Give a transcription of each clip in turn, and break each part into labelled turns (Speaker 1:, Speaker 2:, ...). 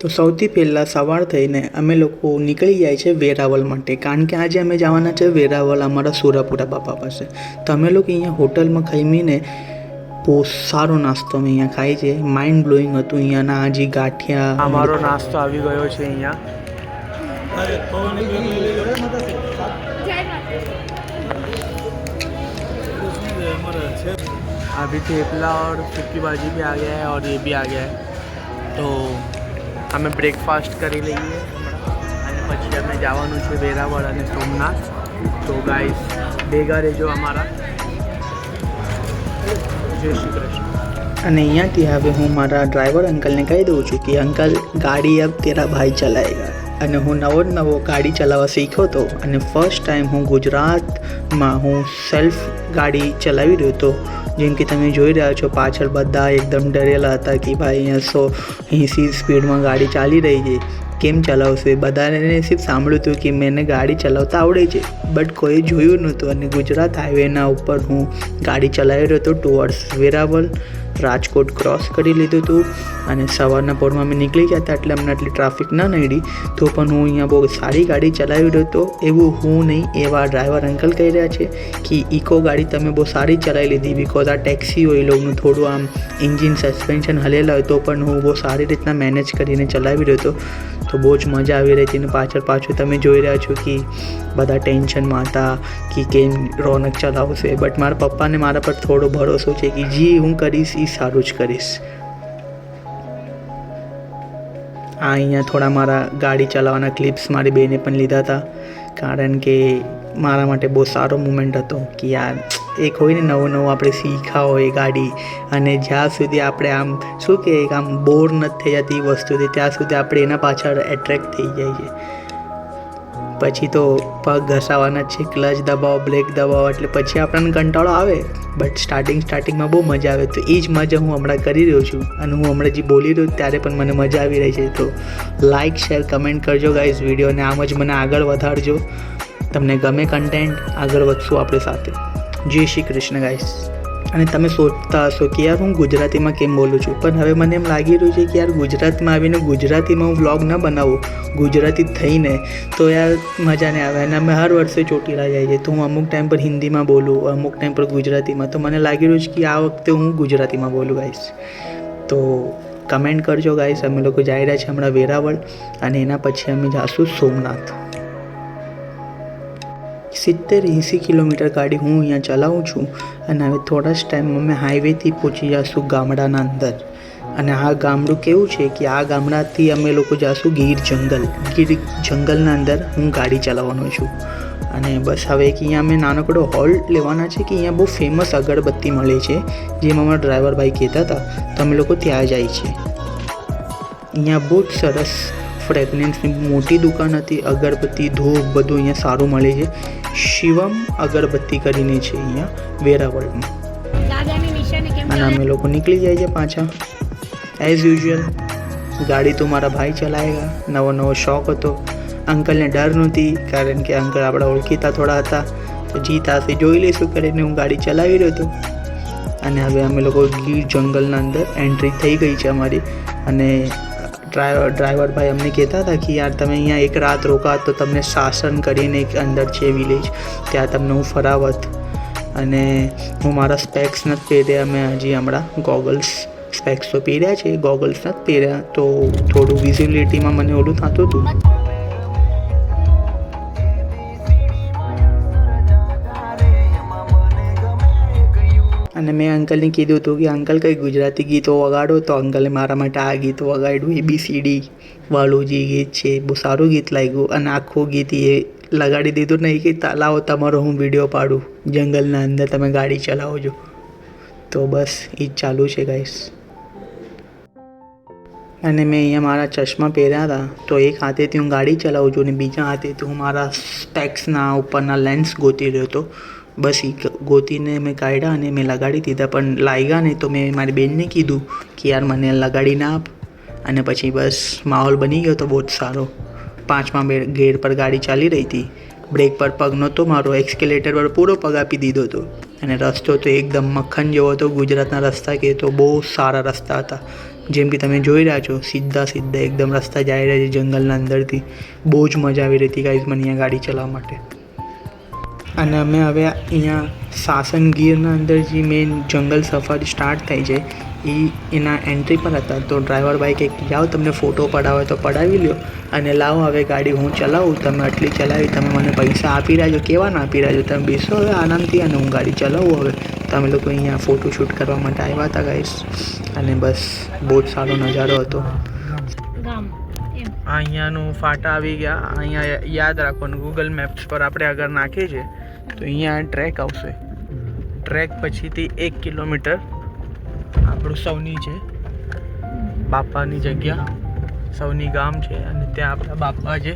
Speaker 1: તો સૌથી પહેલાં સવાર થઈને અમે લોકો નીકળી જાય છે વેરાવળ માટે કારણ કે આજે અમે જવાના છે વેરાવળ અમારા સુરાપુરા બાપા પાસે તો અમે લોકો અહીંયા હોટલમાં ખાઈને બહુ સારો નાસ્તો અમે અહીંયા ખાઈ છે માઇન્ડ બ્લોઈંગ હતું અહીંયાના આજે ગાંઠિયા
Speaker 2: અમારો નાસ્તો આવી ગયો છે અહીંયા अभी थेपला और सूखी भाजी भी आ गया है और ये भी आ गया है તો અમે બ્રેકફાસ્ટ કરી લઈએ અને પછી અમે જવાનું છે વેરાવળ અને સોમનાથ. તો ગાઈસ ભેગા રહેજો અમારા. જય શ્રી કૃષ્ણ.
Speaker 1: અને અહીંયાથી હવે હું મારા ડ્રાઈવર અંકલને કહી દઉં છું કે, અંકલ, ગાડી અબ તેરા ભાઈ ચલાવેગા અને હું નવો જ નવો ગાડી ચલાવવા શીખ્યો હતો અને ફર્સ્ટ ટાઈમ હું ગુજરાતમાં હું સેલ્ફ ગાડી ચલાવી રહ્યો હતો જેમ કે તમે જોઈ રહ્યા છો, પાછળ બધા એકદમ ડરેલા હતા કે ભાઈ અહીંયા સો એંસી સ્પીડમાં ગાડી ચાલી રહી છે. કેમ ચલાવશે બધાને સિર્ફ સાંભળ્યું હતું કે મને ગાડી ચલાવતા આવડે છે. બટ કોઈ જોયું નહોતું અને ગુજરાત હાઈવેના ઉપર હું ગાડી ચલાવી રહ્યો હતો ટુવર્ડ્સ વેરાવળ. રાજકોટ ક્રોસ કરી લીધું હતું અને સવારના પોરમાં અમે નીકળી ગયા હતા એટલે અમને આટલી ટ્રાફિક ન નડી. તો પણ હું અહીંયા બહુ સારી ગાડી ચલાવી રહ્યો હતો. એવું હું નહીં, એવા ડ્રાઈવર અંકલ કહી રહ્યા છે કે ઇકો ગાડી તમે બહુ સારી ચલાવી લીધી બિકોઝ આ ટેક્સી હોય લોકોનું થોડું આમ ઇન્જિન સસ્પેન્શન હલેલા હોય તો પણ હું બહુ સારી રીતના મેનેજ કરીને ચલાવી રહ્યો હતો. તો બહુ જ મજા આવી રહી હતી અને પાછળ પાછું તમે જોઈ રહ્યા છો કે બધા ટેન્શનમાં હતા કે કેમ રોનક ચલાવશે. બટ મારા પપ્પાને મારા પર થોડો ભરોસો છે કે જે હું કરીશ એ સારું જ કરીશ. આ અહીંયા થોડા મારા ગાડી ચલાવવાના ક્લિપ્સ મારી બેને પણ લીધા હતા. કારણ કે મારા માટે બહુ સારો મુમેન્ટ હતો કે યાર, એક હોય ને નવું નવું આપણે શીખા હોય ગાડી. અને જ્યાં સુધી આપણે આમ, શું કે આમ બોર નથી થઈ જતી વસ્તુથી, ત્યાં સુધી આપણે એના પાછળ એટ્રેક્ટ થઈ જાય છે પછી તો પગ ઘસાવાના છે ક્લચ દબાવો બ્રેક દબાવો, એટલે પછી આપણને કંટાળો આવે. બટ સ્ટાર્ટિંગ સ્ટાર્ટિંગમાં બહુ મજા આવે. તો એ જ મજા હું હમણાં કરી રહ્યો છું. અને હું હમણાં જે બોલી રહ્યો ત્યારે પણ મને મજા આવી રહી છે. તો લાઇક શેર કમેન્ટ કરજો ગાઈઝ વિડીયોને. આમ જ મને આગળ વધારજો. તમને ગમે કન્ટેન્ટ આગળ વધશું આપણે સાથે. જય શ્રી કૃષ્ણ ગાઈસ અને તમે સોચતા હશો કે યાર હું ગુજરાતીમાં કેમ બોલું છું? પણ હવે મને એમ લાગી રહ્યું છે કે યાર ગુજરાતમાં આવીને ગુજરાતીમાં હું વ્લોગ ન બનાવું. ગુજરાતી થઈને તો યાર મજા નહીં આવે. અને અમે હર વર્ષે ચોટીલા જાય છે. તો હું અમુક ટાઈમ પર હિન્દીમાં બોલું, અમુક ટાઈમ પર ગુજરાતીમાં. તો મને લાગી રહ્યું છે કે આ વખતે હું ગુજરાતીમાં બોલું ગાઈશ તો કમેન્ટ કરજો ગાઈશ અમે લોકો જઈ રહ્યા છીએ હમણાં વેરાવળ અને એના પછી અમે જાશું સોમનાથ. સિત્તેર, એંસી કિલોમીટર ગાડી હું અહીંયા ચલાવું છું અને હવે થોડા જ ટાઈમમાં અમે હાઈવેથી પહોંચી જઈશું ગામડાના અંદર. અને આ ગામડું કેવું છે કે આ ગામડાથી અમે લોકો જઈશું ગીર જંગલ. ગીર જંગલના અંદર હું ગાડી ચલાવવાનો છું. અને બસ હવે એક અહીંયા અમે નાનકડો હોલ લેવાના છે કે અહીંયા બહુ ફેમસ અગરબત્તી મળે છે, જેમાં અમારા ડ્રાઈવર ભાઈ કહેતા હતા તો અમે લોકો ત્યાં જાય છે. અહીંયા બહુ જ સરસ ફ્રેગનેન્સની મોટી દુકાન હતી અગરબત્તી ધૂપ બધું અહીંયા સારું મળે છે. શિવમ અગરબત્તી કરીને છે અહીંયા વેરાવળમાં અને અમે લોકો નીકળી જાય છે પાછા. એઝ યુઝ્યુઅલ ગાડી તો મારા ભાઈ ચલાવેગા નવો નવો શોખ હતો. અંકલને ડર નહોતી કારણ કે અંકલ આપણા ઓળખીતા થોડા હતા. તો જીત આશે જોઈ લઈશું કરીને હું ગાડી ચલાવી રહ્યો હતો. અને હવે અમે લોકો ગીર જંગલના અંદર એન્ટ્રી થઈ ગઈ છે અમારી. અને ડ્રાઈવર ડ્રાઈવર ભાઈ અમને કહેતા હતા કે યાર તમે અહીંયા એક રાત રોકાત તો તમને શાસન કરીને એક અંદર છે વિલેજ ત્યાં તમને હું ફરાવત. અને હું મારા સ્પેક્સ નથી પહેર્યા, મેં હજી હમણાં ગોગલ્સ સ્પેક્સ તો પહેર્યા છે ગોગલ્સ નથી પહેર્યા. તો થોડું વિઝિબિલિટીમાં મને ઓલું થતું હતું. અને મેં અંકલને કીધું હતું કે અંકલ કંઈ ગુજરાતી ગીતો વગાડો તો અંકલે મારા માટે આ ગીત વગાડ્યું એ બી સીડી વાળું જે ગીત છે બહુ સારું ગીત લાગ્યું અને આખું ગીત એ લગાડી દીધું નહીં કે લાવો તમારો હું વીડિયો પાડું, જંગલના અંદર તમે ગાડી ચલાવો છો તો બસ એ જ ચાલુ છે ગાઈસ અને મેં અહીંયા મારા ચશ્મા પહેર્યા હતા, તો એક હાથેથી હું ગાડી ચલાવું છું અને બીજા હાથેથી હું મારા સ્પેક્સના ઉપરના લેન્સ ગોતી રહ્યો હતો. બસ એ ગોતીને મેં કાઢ્યા અને મેં લગાડી દીધા, પણ લાગ્યા નહીં તો મેં મારી બેનને કીધું કે યાર, મને લગાડી ના આપ. અને પછી બસ માહોલ બની ગયો તો બહુ જ સારો. પાંચમા બે, ગેર પર ગાડી ચાલી રહી હતી. બ્રેક પર પગ નહોતો મારો એક્સકેલેટર પર પૂરો પગ આપી દીધો હતો. અને રસ્તો તો એકદમ મક્ખન જેવો હતો, ગુજરાતના રસ્તા કે તો બહુ સારા રસ્તા હતા. જેમ કે તમે જોઈ રહ્યા છો, સીધા સીધા એકદમ રસ્તા જઈ રહ્યા છે જંગલના અંદરથી. બહુ જ મજા આવી રહી હતી ગાઈઝ મને અહીંયા ગાડી ચલાવવા માટે. અને અમે હવે અહીંયા સાસન ગીરના અંદર જે મેઇન જંગલ સફારી સ્ટાર્ટ થઈ છે એ એના એન્ટ્રી પર હતા. તો ડ્રાઈવર ભાઈ કે જાઓ તમને ફોટો પડાવે. તો પડાવી લ્યો અને લાવો હવે ગાડી હું ચલાવું તમે આટલી ચલાવી તમે મને પૈસા આપી રહ્યા છો કેવા ના આપી રહ્યા છો તમે બેસો હવે આરામથી અને હું ગાડી ચલાવું હવે. તમે લોકો અહીંયા ફોટો શૂટ કરવા માટે આવ્યા હતા ગાઈસ અને બસ બહુ જ સારો નજારો હતો.
Speaker 2: અહીંયાનું ફાટા આવી ગયા. અહીંયા યાદ રાખવાનું ગૂગલ મેપ્સ પર આપણે આગળ નાખીએ છીએ. તો અહીંયા ટ્રેક આવશે. ટ્રેક પછીથી એક કિલોમીટર આપણું સૌની છે. બાપાની જગ્યા. સૌની ગામ છે અને ત્યાં આપણા બાપા છે.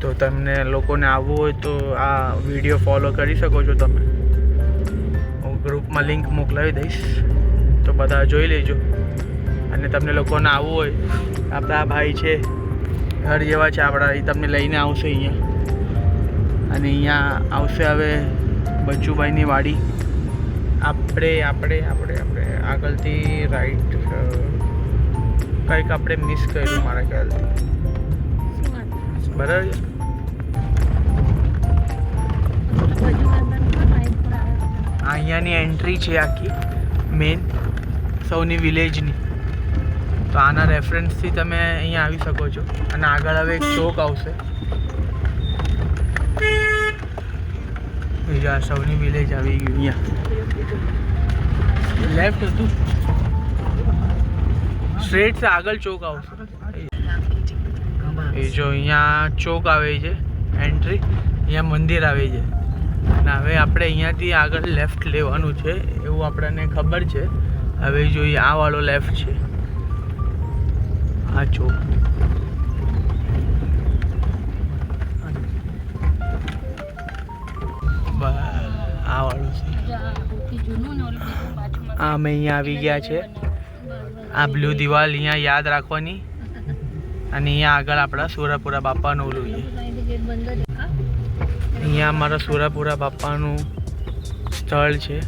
Speaker 2: તો તમને લોકોને આવવું હોય તો આ વીડિયો ફોલો કરી શકો છો તમે. હું ગ્રુપમાં લિંક મોકલાવી દઈશ. તો બધા જોઈ લેજો. અને તમને લોકોને આવવું હોય, આપણા ભાઈ છે, ઘર જેવા છે આપણા, એ તમને લઈને આવશે અહીંયા. અને અહીંયા આવશે હવે બચુભાઈની વાડી. આપણે આપણે આપણે આપણે આગળથી રાઈટ કંઈક આપણે મિસ કર્યું મારા ખ્યાલથી. બરાબર? અહીંયાની એન્ટ્રી છે આખી મેન સૌની વિલેજની તો આના રેફરન્સથી તમે અહીંયા આવી શકો છો. અને આગળ હવે એક ચોક આવશે. બીજા સૌની વિલેજ આવી ગયું. અહીંયા લેફ્ટ હતું. સ્ટ્રેટ છે આગળ ચોક આવશે એ જો અહીંયા ચોક આવે છે એન્ટ્રી અહીંયા મંદિર આવે છે. અને હવે આપણે અહીંયાથી આગળ લેફ્ટ લેવાનું છે એવું આપણને ખબર છે. હવે જોઈએ આ વાળો લેફ્ટ છે. આ ચોક આ વાળું આ અમે અહીંયા આવી ગયા છે. આ બ્લુ દિવાલ અહીંયા યાદ રાખવાની. અને અહીંયા આગળ આપણા સુરાપુરા બાપાનું ઓલું? અહીંયા અમારા સુરાપુરા બાપાનું સ્થળ છે.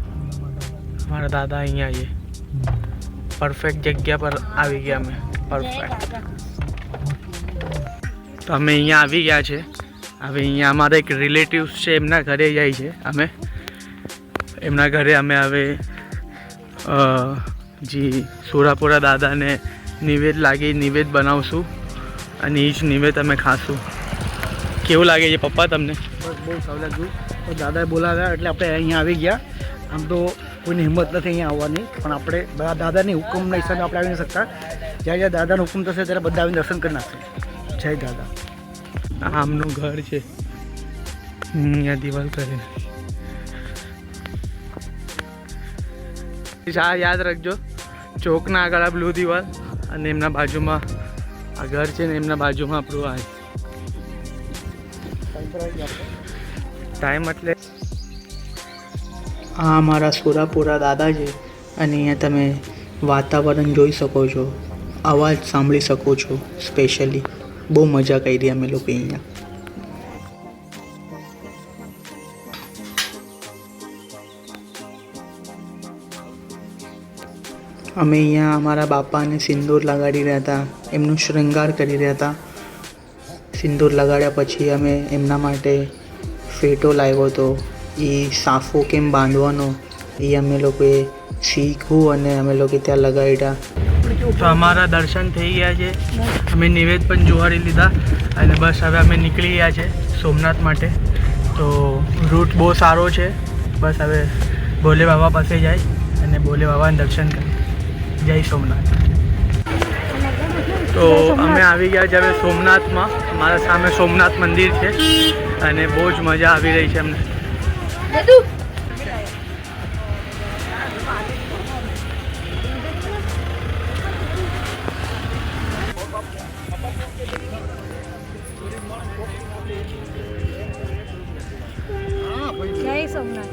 Speaker 2: મારા દાદા અહીંયા છે. પરફેક્ટ જગ્યા પર આવી ગયા અમે. પરફેક્ટ તો અમે અહીંયા આવી ગયા છે. હવે અહીંયા અમારા એક રિલેટિવ્સ છે એમના ઘરે જાય છે. અમે એમના ઘરે અમે હવે અ, જી સુરાપુરા દાદાને નિવેદ લાગી નિવેદ બનાવશું અને એ જ નિવેદ અમે ખાશું. કેવું લાગે છે પપ્પા તમને?
Speaker 3: બસ બહુ સારું લાગ્યું. તો દાદાએ બોલાવ્યા એટલે આપણે અહીંયા આવી ગયા. આમ તો કોઈની હિંમત નથી અહીંયા આવવાની પણ આપણે બધા દાદાની હુકમના હિસાબે આપણે આવી નથી શકતા. જ્યાં જ્યાં દાદાનો હુકમ થશે ત્યારે બધા આવીને દર્શન કરી નાખશે. જય દાદા.
Speaker 2: આમનું ઘર છે. અહીંયા દિવાલ કરીને. આ યાદ રાખજો. ચોકના આગળ આ બ્લુ દિવાલ અને એમના બાજુમાં આ ઘર છે ને એમના બાજુમાં આપણું આ. ટાઈમ એટલે
Speaker 1: આ અમારા સુરાપુરા દાદા છે. અને અહીંયા તમે વાતાવરણ જોઈ શકો છો. અવાજ સાંભળી શકો છો સ્પેશિયલી બહુ મજા કરી અમે લોકો અહીંયા. અમે અહીંયા અમારા બાપાને સિંદૂર લગાડી રહ્યા હતા, એમનું શૃંગાર કરી રહ્યા હતા. સિંદૂર લગાડ્યા પછી અમે એમના માટે ફેટો લાવ્યો હતો. એ સાફો કેમ બાંધવાનો, એ અમે લોકોએ શીખવું અને અમે લોકો ત્યાં લગાડ્યા.
Speaker 2: તો અમારા દર્શન થઈ ગયા છે. અમે નિવેદ પણ જોવાડી લીધા અને બસ હવે અમે નીકળી ગયા છે સોમનાથ માટે. તો રૂટ બહુ સારો છે. બસ હવે ભોલે બાબા પાસે જાય અને ભોલે બાબાને દર્શન કરે. જય સોમનાથ. તો અમે આવી ગયા હવે સોમનાથમાં. મારા સામે સોમનાથ મંદિર છે અને બહુ જ મજા આવી રહી છે અમને.
Speaker 4: જય સોમનાથ.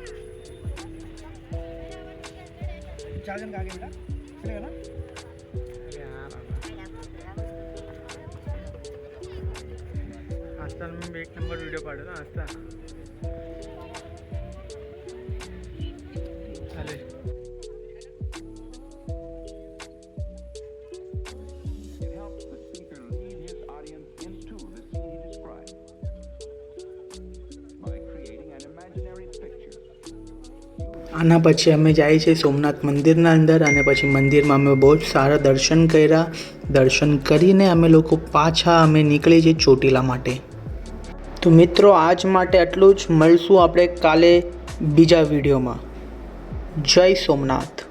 Speaker 3: చార్జర్ కాగేదా సరే కదా
Speaker 2: అసలు మేము एक नंबर व्हिडिओ पाडू ना
Speaker 5: असता
Speaker 1: આના પછી અમે જઈએ છીએ સોમનાથ મંદિરના અંદર અને પછી મંદિરમાં અમે બહુ જ સારા દર્શન કર્યા. દર્શન કરીને અમે લોકો પાછા અમે નીકળીએ છીએ ચોટીલા માટે. તો મિત્રો, આજ માટે આટલું જ. મળશું આપણે કાલે બીજા વિડીયોમાં. જય સોમનાથ.